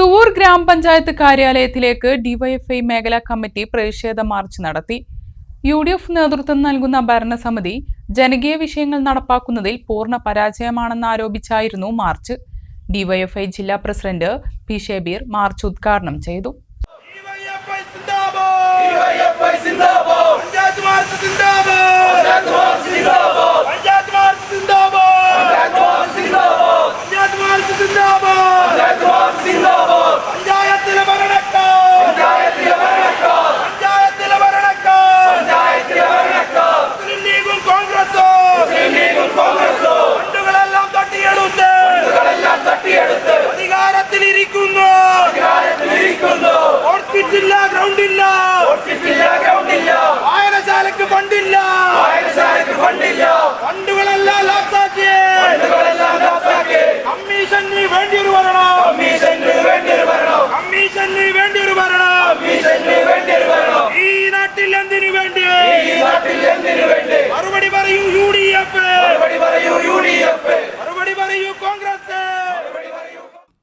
തുവൂർ ഗ്രാമപഞ്ചായത്ത് കാര്യാലയത്തിലേക്ക് ഡിവൈഎഫ്ഐ മേഖലാ കമ്മിറ്റി പ്രതിഷേധ മാർച്ച് നടത്തി. യു ഡി എഫ് നേതൃത്വം നൽകുന്ന ഭരണസമിതി ജനകീയ വിഷയങ്ങൾ നടപ്പാക്കുന്നതിൽ പൂർണ പരാജയമാണെന്ന് ആരോപിച്ചായിരുന്നു മാർച്ച്. ഡിവൈഎഫ്ഐ ജില്ലാ പ്രസിഡന്റ് പി ഷെബീർ മാർച്ച് ഉദ്ഘാടനം ചെയ്തു. പഞ്ചായത്ത്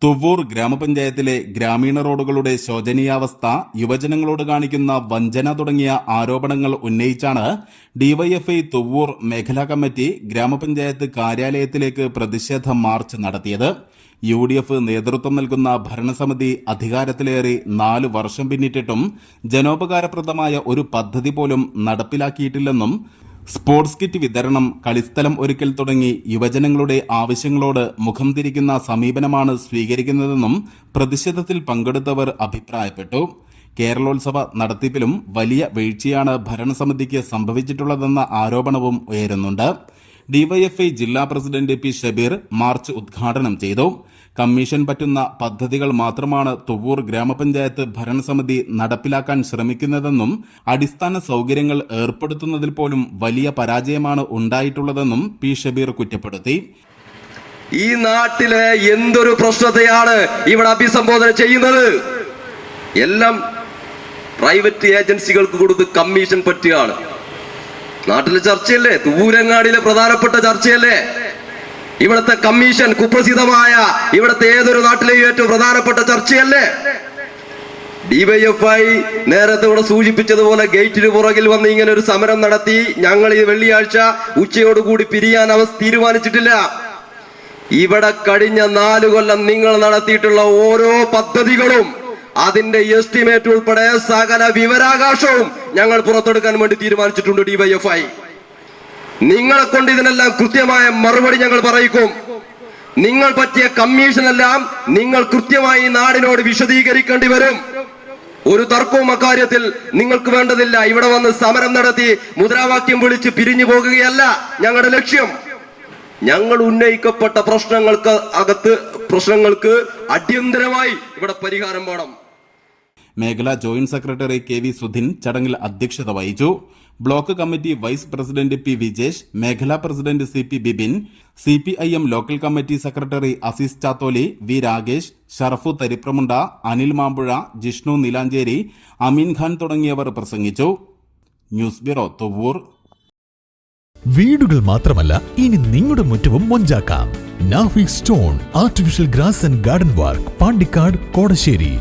തുവ്വൂർ ഗ്രാമപഞ്ചായത്തിലെ ഗ്രാമീണ റോഡുകളുടെ ശോചനീയാവസ്ഥ യുവജനങ്ങളോട് കാണിക്കുന്ന വഞ്ചന തുടങ്ങിയ ആരോപണങ്ങൾ ഉന്നയിച്ചാണ് ഡിവൈഎഫ്ഐ തുവ്വൂർ മേഖലാ കമ്മിറ്റി ഗ്രാമപഞ്ചായത്ത് കാര്യാലയത്തിലേക്ക് പ്രതിഷേധ മാർച്ച് നടത്തിയത്. യു ഡി എഫ് നേതൃത്വം നൽകുന്ന ഭരണസമിതി അധികാരത്തിലേറി നാല് വർഷം പിന്നിട്ടിട്ടും ജനോപകാരപ്രദമായ ഒരു പദ്ധതി പോലും നടപ്പിലാക്കിയിട്ടില്ലെന്നും സ്പോർട്സ് കിറ്റ് വിതരണം കളിസ്ഥലം ഒരുക്കൽ തുടങ്ങി യുവജനങ്ങളുടെ ആവശ്യങ്ങളോട് മുഖം തിരിക്കുന്ന സമീപനമാണ് സ്വീകരിക്കുന്നതെന്നും പ്രതിഷേധത്തിൽ പങ്കെടുത്തവർ അഭിപ്രായപ്പെട്ടു. കേരളോത്സവ നടത്തിപ്പിലും വലിയ വീഴ്ചയാണ് ഭരണസമിതിക്ക് സംഭവിച്ചിട്ടുള്ളതെന്ന ആരോപണവും ഉയരുന്നുണ്ട്. ഡിവൈഎഫ്ഐ ജില്ലാ പ്രസിഡന്റ് പി ഷബീർ മാർച്ച് ഉദ്ഘാടനം ചെയ്തു. കമ്മീഷൻ പറ്റുന്ന പദ്ധതികൾ മാത്രമാണ് തുവൂർ ഗ്രാമപഞ്ചായത്ത് ഭരണസമിതി നടപ്പിലാക്കാൻ ശ്രമിക്കുന്നതെന്നും അടിസ്ഥാന സൗകര്യങ്ങൾ ഏർപ്പെടുത്തുന്നതിൽ പോലും വലിയ പരാജയമാണ് ഉണ്ടായിട്ടുള്ളതെന്നും പി ഷബീർ കുറ്റപ്പെടുത്തി. ഈ നാട്ടിലെ എന്തൊരു പ്രശ്നത്തെയാണ് ഇവിടെ അഭിസംബോധന ചെയ്യുന്നത്? എല്ലാം പ്രൈവറ്റ് ഏജൻസികൾക്ക് കൊടുത്ത് കമ്മീഷൻ പറ്റുകയാണ്. നാട്ടിലെ ചർച്ചയല്ലേ? തൂരങ്ങാടിയിലെ പ്രധാനപ്പെട്ട ചർച്ചയല്ലേ? ഇവിടുത്തെ കമ്മീഷൻ കുപ്രസിദ്ധമായ ഇവിടുത്തെ ഏതൊരു നാട്ടിലെയും ഏറ്റവും പ്രധാനപ്പെട്ട ചർച്ചയല്ലേ? ഡിവൈഎഫ്ഐ നേരത്തെ ഇവിടെ സൂചിപ്പിച്ചതുപോലെ ഗേറ്റിന് പുറകിൽ വന്ന് ഇങ്ങനെ ഒരു സമരം നടത്തി. ഞങ്ങൾ ഈ വെള്ളിയാഴ്ച ഉച്ചയോടുകൂടി പിരിയാൻ അവർ തീരുമാനിച്ചിട്ടില്ല. ഇവിടെ കഴിഞ്ഞ നാല് കൊല്ലം നിങ്ങൾ നടത്തിയിട്ടുള്ള ഓരോ പദ്ധതികളും അതിന്റെ എസ്റ്റിമേറ്റ് ഉൾപ്പെടെ സകല വിവരാകാശവും ഞങ്ങൾ പുറത്തെടുക്കാൻ വേണ്ടി തീരുമാനിച്ചിട്ടുണ്ട് ഡിവൈഎഫ്ഐ നിങ്ങളെ കൊണ്ട് ഇതിനെല്ലാം കൃത്യമായ മറുപടി ഞങ്ങൾ പറയിക്കും. നിങ്ങൾ പറ്റിയ കമ്മീഷനെല്ലാം നിങ്ങൾ കൃത്യമായി നാടിനോട് വിശദീകരിക്കേണ്ടി വരും. ഒരു തർക്കവും അക്കാര്യത്തിൽ നിങ്ങൾക്ക് വേണ്ടതില്ല. ഇവിടെ വന്ന് സമരം നടത്തി മുദ്രാവാക്യം വിളിച്ച് പിരിഞ്ഞു പോകുകയല്ല ഞങ്ങളുടെ ലക്ഷ്യം. ഞങ്ങൾ ഉന്നയിക്കപ്പെട്ട പ്രശ്നങ്ങൾക്ക് അകത്ത് പ്രശ്നങ്ങൾക്ക് അടിയന്തരമായി ഇവിടെ പരിഹാരം വേണം. മേഖലാ joint secretary K V Sudhin ചടങ്ങിൽ അധ്യക്ഷത വഹിച്ചു. Block committee vice president P Vijesh മേഖലാ president C P Bibin C P I M local committee secretary Azeez Chatholi V Ragesh Sharafu Tharipramunda Anil Mampuzha Jishnu Nilancheri Ameen Khan തുടങ്ങിയവർ പ്രസംഗിച്ചു. News bureau Thuvvur വീടുകൾ മാത്രമല്ല ഇനി നിങ്ങളുടെ മുറ്റവും മൊഞ്ചാക്കാം. Nafik stone artificial grass and garden work Pandikkad Kodassery.